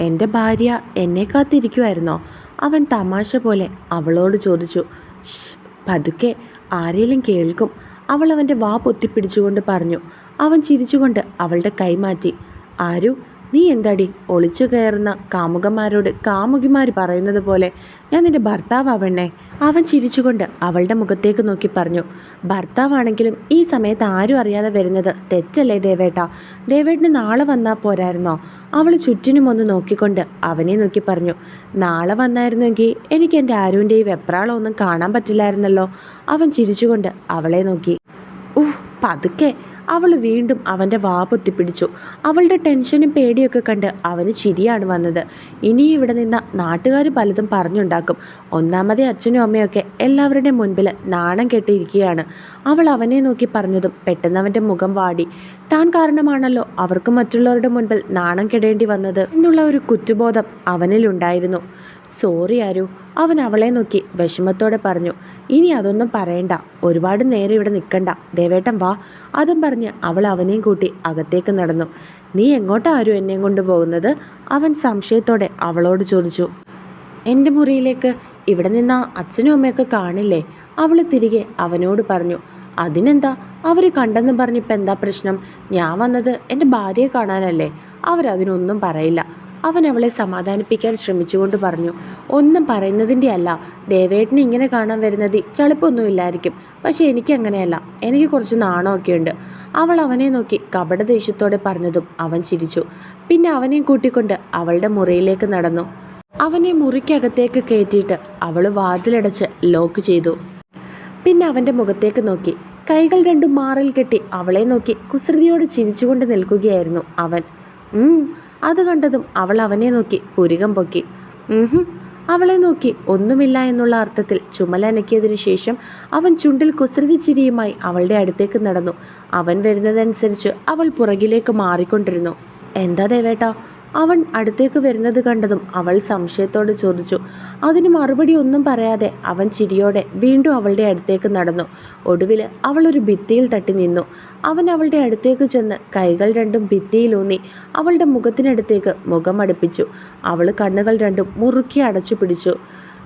എന്റെ ഭാര്യ എന്നെ കാത്തിരിക്കുമായിരുന്നോ അവൻ തമാശ പോലെ അവളോട് ചോദിച്ചു. പതുക്കെ ആരേലും കേൾക്കും. അവൾ അവന്റെ വാ പൊത്തിപ്പിടിച്ചുകൊണ്ട് പറഞ്ഞു. അവൻ ചിരിച്ചുകൊണ്ട് അവളുടെ കൈമാറ്റി ആരു? നീ എന്താടി? ഒളിച്ചു കയറുന്ന കാമുകന്മാരോട് കാമുകിമാർ പറയുന്നത് പോലെ ഞാൻ നിന്റെ ഭർത്താവണ്ണേ അവൻ ചിരിച്ചുകൊണ്ട് അവളുടെ മുഖത്തേക്ക് നോക്കി പറഞ്ഞു. ഭർത്താവാണെങ്കിലും ഈ സമയത്ത് ആരും അറിയാതെ വരുന്നത് തെറ്റല്ലേ ദേവേട്ട? ദേവേട്ടന് നാളെ വന്നാൽ പോരായിരുന്നോ? അവൾ ചുറ്റിനും ഒന്ന് നോക്കിക്കൊണ്ട് അവനെ നോക്കി പറഞ്ഞു. നാളെ വന്നായിരുന്നെങ്കിൽ എനിക്ക് എന്റെ ആരുവിന്റെ ഈ വെപ്രാളമൊന്നും കാണാൻ പറ്റില്ലായിരുന്നല്ലോ. അവൻ ചിരിച്ചുകൊണ്ട് അവളെ നോക്കി. ഉഹ് പതുക്കെ. അവൾ വീണ്ടും അവന്റെ വാ പൊത്തിപ്പിടിച്ചു. അവളുടെ ടെൻഷനും പേടിയൊക്കെ കണ്ട് അവന് ചിരിയാണ് വന്നത്. ഇനി ഇവിടെ നിന്ന് നാട്ടുകാർ പലതും പറഞ്ഞുണ്ടാക്കും. ഒന്നാമതേ അച്ഛനും അമ്മയൊക്കെ എല്ലാവരുടെയും മുൻപിൽ നാണം കെട്ടിയിരിക്കുകയാണ്. അവൾ അവനെ നോക്കി പറഞ്ഞതും പെട്ടെന്ന് അവന്റെ മുഖം വാടി. താൻ കാരണമാണല്ലോ അവർക്ക് മറ്റുള്ളവരുടെ മുൻപിൽ നാണം കെടേണ്ടി വന്നത് എന്നുള്ള ഒരു കുറ്റബോധം അവനിലുണ്ടായിരുന്നു. സോറി ആരു. അവൻ അവളെ നോക്കി വിഷമത്തോടെ പറഞ്ഞു ഇനി അതൊന്നും പറയണ്ട. ഒരുപാട് നേരം ഇവിടെ നിൽക്കണ്ട ദേവേട്ടൻ വാ. അതും പറഞ്ഞ് അവൾ അവനെയും കൂട്ടി അകത്തേക്ക് നടന്നു. നീ എങ്ങോട്ടാ ആരു എന്നെയും കൊണ്ടുപോകുന്നത് അവൻ സംശയത്തോടെ അവളോട് ചോദിച്ചു. എന്റെ മുറിയിലേക്ക്. ഇവിടെ നിന്ന് അച്ഛനും അമ്മയൊക്കെ കാണില്ലേ? അവൾ തിരികെ അവനോട് പറഞ്ഞു അതിനെന്താ? അവർ കണ്ടെന്ന് പറഞ്ഞിപ്പോൾ എന്താ പ്രശ്നം? ഞാൻ വന്നത് എന്റെ ഭാര്യയെ കാണാനല്ലേ. അവരതിനൊന്നും പറയില്ല. അവൻ അവളെ സമാധാനിപ്പിക്കാൻ ശ്രമിച്ചുകൊണ്ട് പറഞ്ഞു ഒന്നും പറയുന്നതിന്റെ അല്ല ദേവേട്ടനെ ഇങ്ങനെ കാണാൻ വരുന്നത് ചളിപ്പൊന്നും ഇല്ലായിരിക്കും പക്ഷേ എനിക്ക് അങ്ങനെയല്ല. എനിക്ക് കുറച്ച് നാണമൊക്കെ ഉണ്ട്. അവൾ അവനെ നോക്കി കപട ദേഷ്യത്തോടെ പറഞ്ഞതും അവൻ ചിരിച്ചു. പിന്നെ അവനെയും കൂട്ടിക്കൊണ്ട് അവളുടെ മുറിയിലേക്ക് നടന്നു. അവനെ മുറിക്കകത്തേക്ക് കയറ്റിയിട്ട് അവൾ വാതിലടച്ച് ലോക്ക് ചെയ്തു. പിന്നെ അവന്റെ മുഖത്തേക്ക് നോക്കി. കൈകൾ രണ്ടും മാറിൽ കെട്ടി അവളെ നോക്കി കുസൃതിയോട് ചിരിച്ചുകൊണ്ട് നിൽക്കുകയായിരുന്നു അവൻ. അത് കണ്ടതും അവൾ അവനെ നോക്കി പുരികം പൊക്കി. അവളെ നോക്കി ഒന്നുമില്ല എന്നുള്ള അർത്ഥത്തിൽ ചുമലനക്കിയതിനു ശേഷം അവൻ ചുണ്ടിൽ കുസൃതി ചിരിയുമായി അവളുടെ അടുത്തേക്ക് നടന്നു. അവൻ വരുന്നതനുസരിച്ച് അവൾ പുറകിലേക്ക് മാറിക്കൊണ്ടിരുന്നു. എന്താ ദേവേട്ടാ? അവൻ അടുത്തേക്ക് വരുന്നത് കണ്ടതും അവൾ സംശയത്തോടെ ചോദിച്ചു. അതിന് മറുപടി ഒന്നും പറയാതെ അവൻ ചിരിയോടെ വീണ്ടും അവളുടെ അടുത്തേക്ക് നടന്നു. ഒടുവിൽ അവൾ ഒരു ഭിത്തിയിൽ തട്ടി നിന്നു. അവൻ അവളുടെ അടുത്തേക്ക് ചെന്ന് കൈകൾ രണ്ടും ഭിത്തിയിലൂന്നി അവളുടെ മുഖത്തിനടുത്തേക്ക് മുഖം അടുപ്പിച്ചു. അവൾ കണ്ണുകൾ രണ്ടും മുറുക്കി അടച്ചു പിടിച്ചു.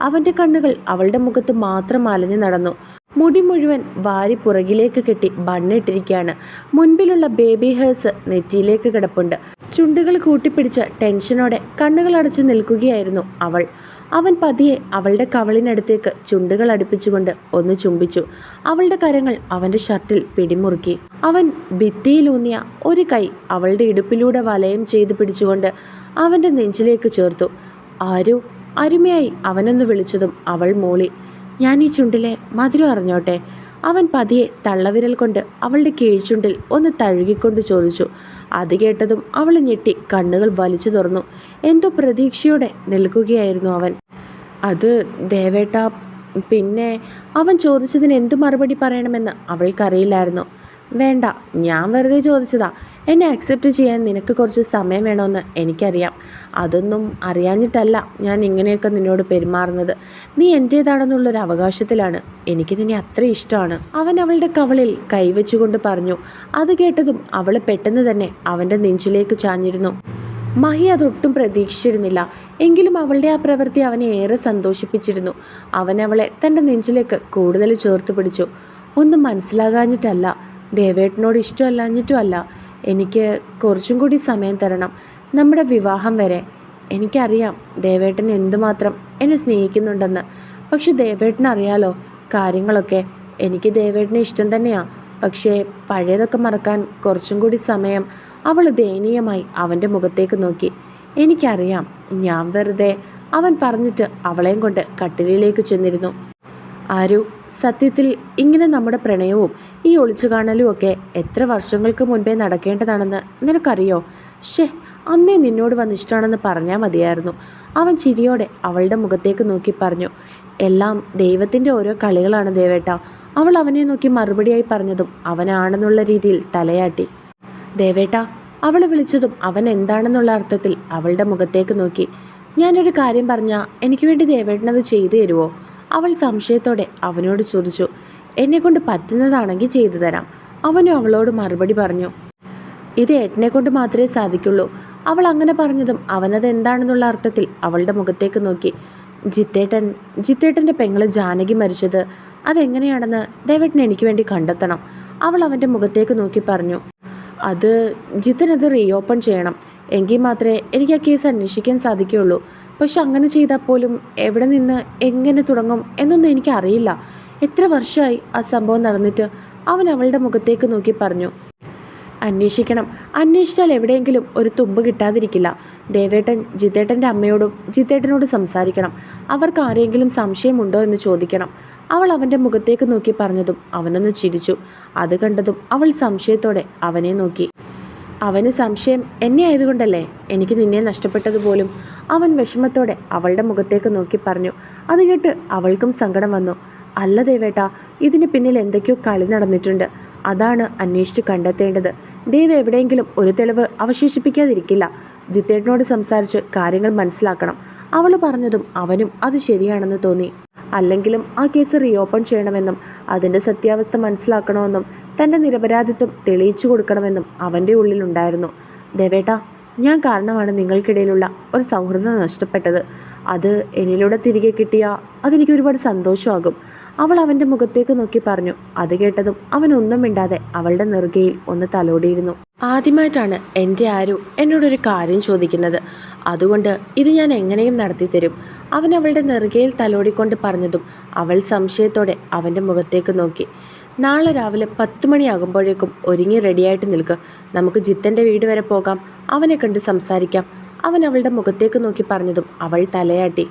അവന്റെ കണ്ണുകൾ അവളുടെ മുഖത്ത് മാത്രം അലഞ്ഞു നടന്നു. മുടി മുഴുവൻ വാരി പുറകിലേക്ക് കെട്ടി ബണ്ണിട്ടിരിക്കുകയാണ് മുൻപിലുള്ള ബേബി ഹേഴ്സ് നെറ്റിയിലേക്ക് കിടപ്പുണ്ട്. ചുണ്ടുകൾ കൂട്ടിപ്പിടിച്ച് ടെൻഷനോടെ കണ്ണുകൾ അടച്ചു നിൽക്കുകയായിരുന്നു അവൾ. അവൻ പതിയെ അവളുടെ കവളിനടുത്തേക്ക് ചുണ്ടുകൾ അടുപ്പിച്ചുകൊണ്ട് ഒന്ന് ചുംബിച്ചു. അവളുടെ കരങ്ങൾ അവന്റെ ഷർട്ടിൽ പിടിമുറുക്കി. അവൻ ഭിത്തിയിലൂന്നിയ ഒരു കൈ അവളുടെ ഇടുപ്പിലൂടെ വലയം ചെയ്ത് പിടിച്ചുകൊണ്ട് അവന്റെ നെഞ്ചിലേക്ക് ചേർത്തു. ആരു അരുമയായി അവനൊന്ന് വിളിച്ചതും അവൾ മൂളി. ഞാൻ ഈ ചുണ്ടിലെ മധുരം അറിഞ്ഞോട്ടെ? അവൻ പതിയെ തള്ളവിരൽ കൊണ്ട് അവളുടെ കീഴ്ചുണ്ടിൽ ഒന്ന് തഴുകിക്കൊണ്ട് ചോദിച്ചു. അത് കേട്ടതും അവൾ ഞെട്ടി കണ്ണുകൾ വലിച്ചു തുറന്നു. എന്തോ പ്രതീക്ഷയോടെ നിൽക്കുകയായിരുന്നു അവൻ. അത് ദേവേട്ട പിന്നെ അവൻ ചോദിച്ചതിന് എന്തു മറുപടി പറയണമെന്ന് അവൾക്കറിയില്ലായിരുന്നു. വേണ്ട ഞാൻ വെറുതെ ചോദിച്ചതാ. എന്നെ അക്സെപ്റ്റ് ചെയ്യാൻ നിനക്ക് കുറച്ച് സമയം വേണമെന്ന് എനിക്കറിയാം. അതൊന്നും അറിയാഞ്ഞിട്ടല്ല ഞാൻ ഇങ്ങനെയൊക്കെ നിന്നോട് പെരുമാറുന്നത്. നീ എന്റേതാണെന്നുള്ളൊരു അവകാശത്തിലാണ്. എനിക്ക് നിന്നെ അത്ര ഇഷ്ടമാണ്. അവൻ അവളുടെ കവളിൽ കൈവച്ചുകൊണ്ട് പറഞ്ഞു. അത് കേട്ടതും അവൾ പെട്ടെന്ന് തന്നെ അവന്റെ നെഞ്ചിലേക്ക് ചാഞ്ഞിരുന്നു. മഹി അതൊട്ടും പ്രതീക്ഷിച്ചിരുന്നില്ല. എങ്കിലും അവളുടെ ആ പ്രവൃത്തി അവനെ ഏറെ സന്തോഷിപ്പിച്ചിരുന്നു. അവൻ അവളെ തന്റെ നെഞ്ചിലേക്ക് കൂടുതൽ ചേർത്ത് പിടിച്ചു. ഒന്നും മനസ്സിലാകാഞ്ഞിട്ടല്ല ദേവേട്ടനോട് ഇഷ്ടമല്ലാഞ്ഞിട്ടും അല്ല എനിക്ക് കുറച്ചും കൂടി സമയം തരണം. നമ്മുടെ വിവാഹം വരെ. എനിക്കറിയാം ദേവേട്ടൻ എന്തുമാത്രം എന്നെ സ്നേഹിക്കുന്നുണ്ടെന്ന്. പക്ഷെ ദേവേട്ടനറിയാലോ കാര്യങ്ങളൊക്കെ. എനിക്ക് ദേവേട്ടനെ ഇഷ്ടം തന്നെയാണ് പക്ഷേ പഴയതൊക്കെ മറക്കാൻ കുറച്ചും കൂടി സമയം അവൾ ദയനീയമായി അവന്റെ മുഖത്തേക്ക് നോക്കി. എനിക്കറിയാം ഞാൻ വെറുതെ അവൻ പറഞ്ഞിട്ട് അവളെയും കൊണ്ട് കട്ടിലിലേക്ക് ചെന്നിരുന്നു. ആരു? സത്യത്തിൽ ഇങ്ങനെ നമ്മുടെ പ്രണയവും ഈ ഒളിച്ചുകാണലും ഒക്കെ എത്ര വർഷങ്ങൾക്ക് മുൻപേ നടക്കേണ്ടതാണെന്ന് നിനക്കറിയോ? ഷേ അന്നേ നിന്നോട് വന്ന് ഇഷ്ടമാണെന്ന് പറഞ്ഞാൽ മതിയായിരുന്നു. അവൻ ചിരിയോടെ അവളുടെ മുഖത്തേക്ക് നോക്കി പറഞ്ഞു എല്ലാം ദൈവത്തിന്റെ ഓരോ കളികളാണ് ദേവേട്ട. അവൾ അവനെ നോക്കി മറുപടിയായി പറഞ്ഞതും അവനാണെന്നുള്ള രീതിയിൽ തലയാട്ടി. ദേവേട്ട അവൾ വിളിച്ചതും അവൻ എന്താണെന്നുള്ള അർത്ഥത്തിൽ അവളുടെ മുഖത്തേക്ക് നോക്കി. ഞാനൊരു കാര്യം പറഞ്ഞാൽ എനിക്ക് വേണ്ടി ദേവേട്ടനത് ചെയ്തു തരുമോ അവൾ സംശയത്തോടെ അവനോട് ചോദിച്ചു എന്നെ കൊണ്ട് പറ്റുന്നതാണെങ്കിൽ ചെയ്തു തരാം. അവനും അവളോട് മറുപടി പറഞ്ഞു ഇത് ഏട്ടനെ കൊണ്ട് മാത്രമേ സാധിക്കുള്ളൂ. അവൾ അങ്ങനെ പറഞ്ഞതും അവനത് എന്താണെന്നുള്ള അർത്ഥത്തിൽ അവളുടെ മുഖത്തേക്ക് നോക്കി ജിത്തേട്ടൻ ജിത്തേട്ടന്റെ പെങ്ങൾ ജാനകി മരിച്ചത് അതെങ്ങനെയാണെന്ന് ദേവേട്ടൻ എനിക്ക് വേണ്ടി കണ്ടെത്തണം. അവൾ അവന്റെ മുഖത്തേക്ക് നോക്കി പറഞ്ഞു അത് ജിത്തൻ അത് റീഓപ്പൺ ചെയ്യണം. എങ്കിൽ മാത്രമേ എനിക്ക് ആ കേസ് അന്വേഷിക്കാൻ സാധിക്കുകയുള്ളൂ. പക്ഷെ അങ്ങനെ ചെയ്താൽ പോലും എവിടെ നിന്ന് എങ്ങനെ തുടങ്ങും എന്നൊന്നും എനിക്കറിയില്ല. എത്ര വർഷമായി ആ സംഭവം നടന്നിട്ട് അവൻ അവളുടെ മുഖത്തേക്ക് നോക്കി പറഞ്ഞു. അന്വേഷിക്കണം. അന്വേഷിച്ചാൽ എവിടെയെങ്കിലും ഒരു തുമ്പ് കിട്ടാതിരിക്കില്ല. ദേവേട്ടൻ ജിതേട്ടന്റെ അമ്മയോടും ജിതേട്ടനോട് സംസാരിക്കണം. അവർക്ക് ആരെങ്കിലും സംശയമുണ്ടോ എന്ന് ചോദിക്കണം. അവൾ അവന്റെ മുഖത്തേക്ക് നോക്കി പറഞ്ഞതും അവനൊന്ന് ചിരിച്ചു. അത് കണ്ടതും അവൾ സംശയത്തോടെ അവനെ നോക്കി. അവന് സംശയം എന്നെ ആയതുകൊണ്ടല്ലേ? എനിക്ക് നിന്നെ നഷ്ടപ്പെട്ടതുപോലും. അവൻ വിഷമത്തോടെ അവളുടെ മുഖത്തേക്ക് നോക്കി പറഞ്ഞു. അത് കേട്ട് അവൾക്കും സങ്കടം വന്നു. അല്ല ദേവേട്ട ഇതിന് പിന്നിൽ എന്തൊക്കെയോ കളി നടന്നിട്ടുണ്ട്. അതാണ് അന്വേഷിച്ച് കണ്ടെത്തേണ്ടത്. ദേവ് എവിടെയെങ്കിലും ഒരു തെളിവ് അവശേഷിപ്പിക്കാതിരിക്കില്ല. ജിത്തേട്ടനോട് സംസാരിച്ച് കാര്യങ്ങൾ മനസ്സിലാക്കണം. അവൾ പറഞ്ഞതും അവനും അത് ശരിയാണെന്ന് തോന്നി. അല്ലെങ്കിലും ആ കേസ് റീഓപ്പൺ ചെയ്യണമെന്നും അതിന്റെ സത്യാവസ്ഥ മനസ്സിലാക്കണമെന്നും തന്റെ നിരപരാധിത്വം തെളിയിച്ചു കൊടുക്കണമെന്നും അവന്റെ ഉള്ളിലുണ്ടായിരുന്നു. ദേവേട്ട ഞാൻ കാരണമാണ് നിങ്ങൾക്കിടയിലുള്ള ഒരു സൗഹൃദം നഷ്ടപ്പെട്ടത്. അത് എന്നിലൂടെ തിരികെ കിട്ടിയാൽ അതെനിക്ക് ഒരുപാട് സന്തോഷമാകും. അവൾ അവന്റെ മുഖത്തേക്ക് നോക്കി പറഞ്ഞു. അത് കേട്ടതും അവൻ ഒന്നും മിണ്ടാതെ അവളുടെ നെറുകയിൽ ഒന്ന് തലോടിയിരുന്നു. ആദ്യമായിട്ടാണ് എന്റെ ആരു എന്നോടൊരു കാര്യം ചോദിക്കുന്നത്. അതുകൊണ്ട് ഇത് ഞാൻ എങ്ങനെയും നടത്തിത്തരും. അവൻ അവളുടെ നെറുകയിൽ തലോടിക്കൊണ്ട് പറഞ്ഞതും അവൾ സംശയത്തോടെ അവന്റെ മുഖത്തേക്ക് നോക്കി. നാളെ രാവിലെ പത്ത് മണിയാകുമ്പോഴേക്കും ഒരുങ്ങി റെഡിയായിട്ട് നിൽക്കുക നമുക്ക് ജിത്തന്റെ വീട് വരെ പോകാം. അവനെ കണ്ട് സംസാരിക്കാം. അവൻ അവളുടെ മുഖത്തേക്ക് നോക്കി പറഞ്ഞതും അവൾ തലയാട്ടി.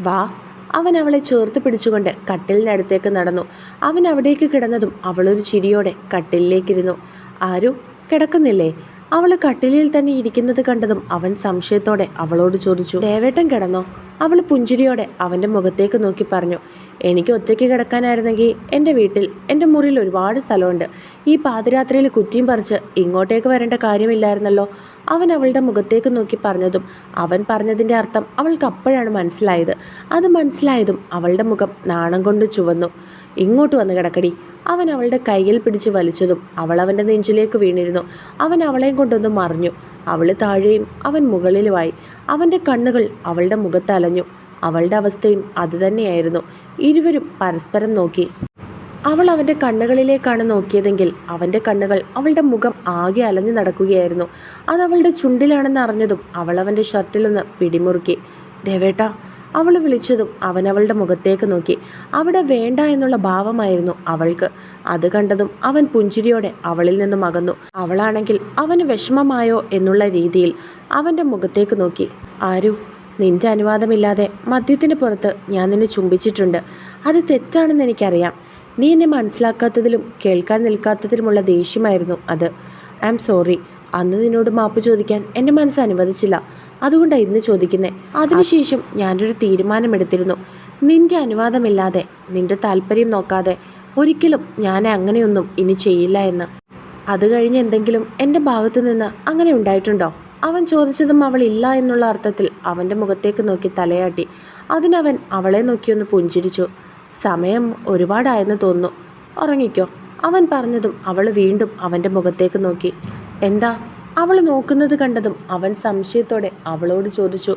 വാ. അവൻ അവളെ ചേർത്ത് പിടിച്ചുകൊണ്ട് കട്ടിലിനടുത്തേക്ക് നടന്നു. അവൻ അവിടേക്ക് കിടന്നതും അവളൊരു ചിരിയോടെ കട്ടിലിലേക്കിരുന്നു. ആരു? കിടക്കുന്നില്ലേ? അവൾ കട്ടിലിൽ തന്നെ ഇരിക്കുന്നത് കണ്ടതും അവൻ സംശയത്തോടെ അവളോട് ചോദിച്ചു. ദേവേട്ടൻ കിടന്നോ? അവൾ പുഞ്ചിരിയോടെ അവന്റെ മുഖത്തേക്ക് നോക്കി പറഞ്ഞു എനിക്ക് ഒറ്റയ്ക്ക് കിടക്കാനായിരുന്നെങ്കിൽ എന്റെ വീട്ടിൽ എന്റെ മുറിയിൽ ഒരുപാട് സ്ഥലമുണ്ട്. ഈ പാതിരാത്രിയിൽ കുറ്റിയും പറിച്ച് ഇങ്ങോട്ടേക്ക് വരേണ്ട കാര്യമില്ലായിരുന്നല്ലോ. അവൻ അവളുടെ മുഖത്തേക്ക് നോക്കി പറഞ്ഞതും അവൻ പറഞ്ഞതിന്റെ അർത്ഥം അവൾക്ക് അപ്പോഴാണ് മനസ്സിലായത്. അത് മനസ്സിലായതും അവളുടെ മുഖം നാണം കൊണ്ട് ചുവന്നു. ഇങ്ങോട്ട് വന്ന് കിടക്കടി. അവൻ അവളുടെ കയ്യിൽ പിടിച്ച് വലിച്ചതും അവൾ അവന്റെ നെഞ്ചിലേക്ക് വീണിരുന്നു. അവൻ അവളെയും കൊണ്ടൊന്ന് മറിഞ്ഞു. അവൾ താഴെയും അവൻ മുകളിലുമായി. അവന്റെ കണ്ണുകൾ അവളുടെ മുഖത്തലഞ്ഞു അവളുടെ അവസ്ഥയും അതുതന്നെയായിരുന്നു ഇരുവരും പരസ്പരം നോക്കി. അവൾ അവന്റെ കണ്ണുകളിലേക്കാണ് നോക്കിയതെങ്കിൽ അവന്റെ കണ്ണുകൾ അവളുടെ മുഖം ആകെ അലഞ്ഞു നടക്കുകയായിരുന്നു. അത് അവളുടെ ചുണ്ടിലാണെന്ന് അറിഞ്ഞതും അവൾ അവന്റെ ഷർട്ടിലൊന്ന് പിടിമുറുക്കി. ദേവേട്ടാ അവൾ വിളിച്ചതും അവൻ അവളുടെ മുഖത്തേക്ക് നോക്കി. അവിടെ വേണ്ട എന്നുള്ള ഭാവമായിരുന്നു അവൾക്ക്. അത് കണ്ടതും അവൻ പുഞ്ചിരിയോടെ അവളിൽ നിന്നും അകന്നു. അവളാണെങ്കിൽ അവന് വിഷമമായോ എന്നുള്ള രീതിയിൽ അവന്റെ മുഖത്തേക്ക് നോക്കി. ആരു നിന്റെ അനുവാദമില്ലാതെ മദ്യത്തിന് പുറത്ത് ഞാൻ നിന്നെ ചുംബിച്ചിട്ടുണ്ട്. അത് തെറ്റാണെന്ന് എനിക്കറിയാം. നീ എന്നെ മനസ്സിലാക്കാത്തതിലും കേൾക്കാൻ നിൽക്കാത്തതിലുമുള്ള ദേഷ്യമായിരുന്നു അത്. I am sorry. അന്ന് നിന്നോട് മാപ്പ് ചോദിക്കാൻ എന്റെ മനസ്സ് അനുവദിച്ചില്ല. അതുകൊണ്ടാണ് ഇന്ന് ചോദിക്കുന്നത് അതിനുശേഷം ഞാനൊരു തീരുമാനമെടുത്തിരുന്നു. നിന്റെ അനുവാദമില്ലാതെ നിന്റെ താല്പര്യം നോക്കാതെ ഒരിക്കലും ഞാൻ അങ്ങനെയൊന്നും ഇനി ചെയ്യില്ല എന്ന്. അത് കഴിഞ്ഞ് എന്തെങ്കിലും എന്റെ ഭാഗത്തു നിന്ന് അങ്ങനെ ഉണ്ടായിട്ടുണ്ടോ? അവൻ ചോദിച്ചതും അവൾ ഇല്ല എന്നുള്ള അർത്ഥത്തിൽ അവന്റെ മുഖത്തേക്ക് നോക്കി തലയാട്ടി. അതിനവൻ അവളെ നോക്കിയൊന്ന് പുഞ്ചിരിച്ചു. സമയം ഒരുപാടായെന്ന് തോന്നുന്നു. ഉറങ്ങിക്കോ. അവൻ പറഞ്ഞതും അവൾ വീണ്ടും അവന്റെ മുഖത്തേക്ക് നോക്കി. എന്താ? അവൾ നോക്കുന്നത് കണ്ടതും അവൻ സംശയത്തോടെ അവളോട് ചോദിച്ചു.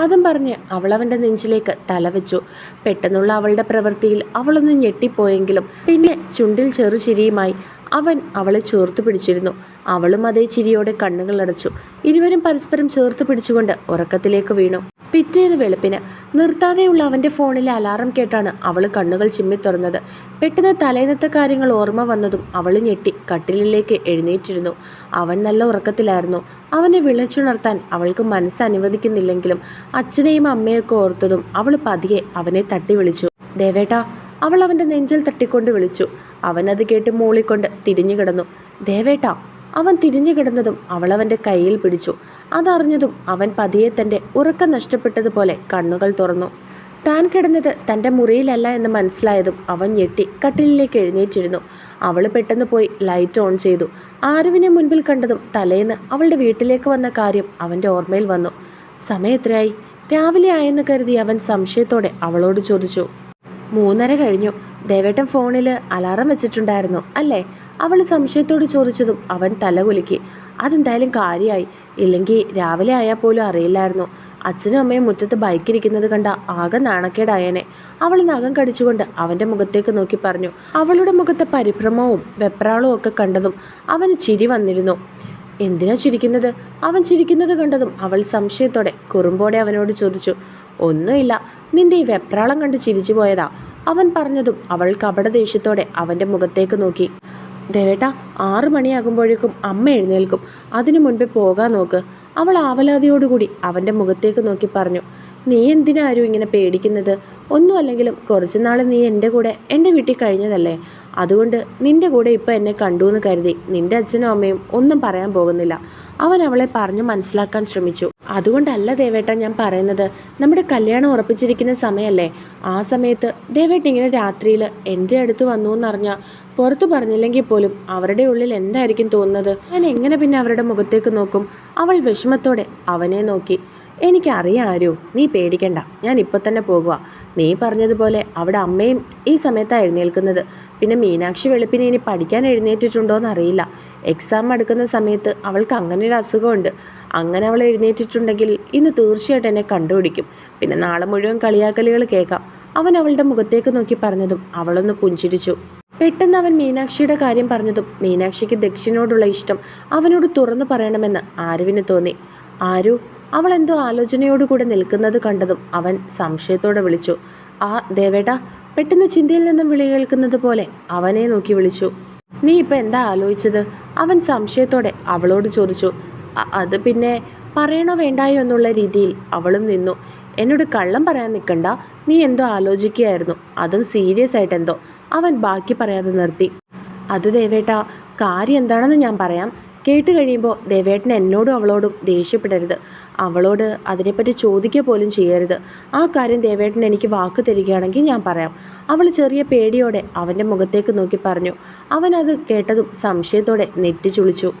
അതും പറഞ്ഞ് അവളവന്റെ നെഞ്ചിലേക്ക് തലവെച്ചു പെട്ടെന്നുള്ള അവളുടെ പ്രവൃത്തിയിൽ അവളൊന്ന് ഞെട്ടിപ്പോയെങ്കിലും പിന്നെ ചുണ്ടിൽ ചെറുചിരിയുമായി അവൻ അവളെ ചേർത്ത് പിടിച്ചിരുന്നു. അവളും അതേ ചിരിയോടെ കണ്ണുകൾ അടച്ചു. ഇരുവരും പരസ്പരം ചേർത്ത് പിടിച്ചുകൊണ്ട് ഉറക്കത്തിലേക്ക് വീണു. പിറ്റേന്ന് വെളുപ്പിന് നിർത്താതെയുള്ള അവന്റെ ഫോണിലെ അലാറം കേട്ടാണ് അവൾ കണ്ണുകൾ ചിമ്മി തുറന്നത്. പെട്ടെന്ന് തലേന്നത്തെ കാര്യങ്ങൾ ഓർമ്മ വന്നതും അവൾ ഞെട്ടി കട്ടിലിലേക്ക് എഴുന്നേറ്റിരുന്നു. അവൻ നല്ല ഉറക്കത്തിലായിരുന്നു. അവനെ വിളിച്ചുണർത്താൻ അവൾക്ക് മനസ്സ് അനുവദിക്കുന്നില്ലെങ്കിലും അച്ഛനെയും അമ്മയൊക്കെ ഓർത്തതും അവൾ പതിയെ അവനെ തട്ടി വിളിച്ചു. ദേവേട്ടാ അവൾ അവന്റെ നെഞ്ചിൽ തട്ടിക്കൊണ്ട് വിളിച്ചു. അവനത് കേട്ട് മൂളിക്കൊണ്ട് തിരിഞ്ഞു കിടന്നു. ദേവേട്ട അവൻ തിരിഞ്ഞു കിടന്നതും അവൾ അവന്റെ കയ്യിൽ പിടിച്ചു. അതറിഞ്ഞതും അവൻ പതിയെ തന്റെ ഉറക്കം നഷ്ടപ്പെട്ടതുപോലെ കണ്ണുകൾ തുറന്നു. താൻ കിടന്നത് തന്റെ മുറിയിലല്ല എന്ന് മനസ്സിലായതും അവൻ ഞെട്ടി കട്ടിലിലേക്ക് എഴുന്നേറ്റിരുന്നു. അവൾ പെട്ടെന്ന് പോയി ലൈറ്റ് ഓൺ ചെയ്തു. ആരുവിനെ മുൻപിൽ കണ്ടതും തലേന്ന് അവളുടെ വീട്ടിലേക്ക് വന്ന കാര്യം അവന്റെ ഓർമ്മയിൽ വന്നു. സമയം എത്രയായി? രാവിലെ ആയെന്ന് കരുതി അവൻ സംശയത്തോടെ അവളോട് ചോദിച്ചു. മൂന്നര കഴിഞ്ഞു. ദേവേട്ടൻ ഫോണിൽ അലാറം വെച്ചിട്ടുണ്ടായിരുന്നു അല്ലേ? അവൾ സംശയത്തോട് ചോദിച്ചതും അവൻ തലകുലുക്കി. അതെന്തായാലും കാര്യമായി ഇല്ലെങ്കിൽ രാവിലെ ആയാൽ പോലും അറിയില്ലായിരുന്നു. അച്ഛനും അമ്മയും മുറ്റത്ത് ബൈക്കിരിക്കുന്നത് കണ്ട ആകെ നാണക്കേടായനെ. അവൾ നഖം കടിച്ചുകൊണ്ട് അവന്റെ മുഖത്തേക്ക് നോക്കി പറഞ്ഞു. അവളുടെ മുഖത്തെ പരിഭ്രമവും വെപ്രാളവും ഒക്കെ കണ്ടതും അവന് ചിരി വന്നിരുന്നു. എന്തിനാ ചിരിക്കുന്നത്? അവൻ ചിരിക്കുന്നത് കണ്ടതും അവൾ സംശയത്തോടെ കുറുമ്പോടെ അവനോട് ചോദിച്ചു. ഒന്നുമില്ല. നിന്റെ ഈ വെപ്രാളം കണ്ട് ചിരിച്ചു പോയതാ. അവൻ പറഞ്ഞതും അവൾ കപട ദേഷ്യത്തോടെ അവന്റെ മുഖത്തേക്ക് നോക്കി. ദേവേട്ട ആറു മണിയാകുമ്പോഴേക്കും അമ്മ എഴുന്നേൽക്കും. അതിനു മുൻപേ പോകാൻ നോക്ക്. അവൾ ആവലാതിയോടുകൂടി അവന്റെ മുഖത്തേക്ക് നോക്കി പറഞ്ഞു നീ എന്തിനാരും ഇങ്ങനെ പേടിക്കുന്നത്? ഒന്നും അല്ലെങ്കിലും കുറച്ചു നാൾ നീ എന്റെ കൂടെ എന്റെ വീട്ടിൽ കഴിഞ്ഞതല്ലേ? അതുകൊണ്ട് നിന്റെ കൂടെ ഇപ്പം എന്നെ കണ്ടു എന്ന് കരുതി നിന്റെ അച്ഛനും അമ്മയും ഒന്നും പറയാൻ പോകുന്നില്ല. അവൻ അവളെ പറഞ്ഞു മനസ്സിലാക്കാൻ ശ്രമിച്ചു. അതുകൊണ്ടല്ല ദേവേട്ട ഞാൻ പറയുന്നത്. നമ്മുടെ കല്യാണം ഉറപ്പിച്ചിരിക്കുന്ന സമയമല്ലേ ആ സമയത്ത് ദേവേട്ട ഇങ്ങനെ രാത്രിയിൽ എന്റെ അടുത്ത് വന്നു എന്നറിഞ്ഞാൽ പുറത്തു പറഞ്ഞില്ലെങ്കിൽ പോലും അവരുടെ ഉള്ളിൽ എന്തായിരിക്കും തോന്നുന്നത്? ഞാൻ എങ്ങനെ പിന്നെ അവരുടെ മുഖത്തേക്ക് നോക്കും? അവൾ വിഷമത്തോടെ അവനെ നോക്കി. എനിക്കറിയാം ആരോ നീ പേടിക്കണ്ട. ഞാൻ ഇപ്പോൾ തന്നെ പോകുക നീ പറഞ്ഞതുപോലെ അവിടെ അമ്മയും ഈ സമയത്താണ് എഴുന്നേൽക്കുന്നത്. പിന്നെ മീനാക്ഷി വെളുപ്പിനെ ഇനി പഠിക്കാൻ എഴുന്നേറ്റിട്ടുണ്ടോ എന്നറിയില്ല എക്സാം അടുക്കുന്ന സമയത്ത് അവൾക്ക് അങ്ങനെ ഒരു അസുഖമുണ്ട്. അങ്ങനെ അവൾ എഴുന്നേറ്റിട്ടുണ്ടെങ്കിൽ ഇന്ന് തീർച്ചയായിട്ടും എന്നെ കണ്ടുപിടിക്കും. പിന്നെ നാളെ മുഴുവൻ കളിയാക്കലുകൾ കേൾക്കാം. അവൻ അവളുടെ മുഖത്തേക്ക് നോക്കി പറഞ്ഞതും അവളൊന്ന് പുഞ്ചിരിച്ചു. പെട്ടെന്ന് അവൻ മീനാക്ഷിയുടെ കാര്യം പറഞ്ഞതും മീനാക്ഷിക്ക് ദക്ഷിണോടുള്ള ഇഷ്ടം അവനോട് തുറന്നു പറയണമെന്ന് ആരുവിന് തോന്നി. ആരു അവൾ എന്തോ ആലോചനയോടുകൂടെ നിൽക്കുന്നത് കണ്ടതും അവൻ സംശയത്തോടെ വിളിച്ചു. ആ ദേവേട്ട പെട്ടെന്ന് ചിന്തയിൽ നിന്നും വിളി കേൾക്കുന്നത് പോലെ അവനെ നോക്കി വിളിച്ചു. നീ ഇപ്പം എന്താ ആലോചിച്ചത്? അവൻ സംശയത്തോടെ അവളോട് ചോദിച്ചു. അത് പിന്നെ പറയണോ വേണ്ടായോ എന്നുള്ള രീതിയിൽ അവളും നിന്നു. എന്നോട് കള്ളം പറയാൻ നിൽക്കണ്ട നീ എന്തോ ആലോചിക്കുകയായിരുന്നു. അതും സീരിയസ് ആയിട്ട് എന്തോ. അവൻ ബാക്കി പറയാതെ നിർത്തി. അത് ദേവേട്ട കാര്യം എന്താണെന്ന് ഞാൻ പറയാം. കേട്ട് കഴിയുമ്പോൾ ദേവേട്ടൻ എന്നോടും അവളോടും ദേഷ്യപ്പെടരുത്. അവളോട് അതിനെപ്പറ്റി ചോദിക്കുക പോലും ചെയ്യരുത്. ആ കാര്യം ദേവേട്ടൻ എനിക്ക് വാക്ക് തരികയാണെങ്കിൽ ഞാൻ പറയാം. അവൾ ചെറിയ പേടിയോടെ അവന്റെ മുഖത്തേക്ക് നോക്കി പറഞ്ഞു. അവനത് കേട്ടതും സംശയത്തോടെ നെറ്റി ചുളിച്ചു.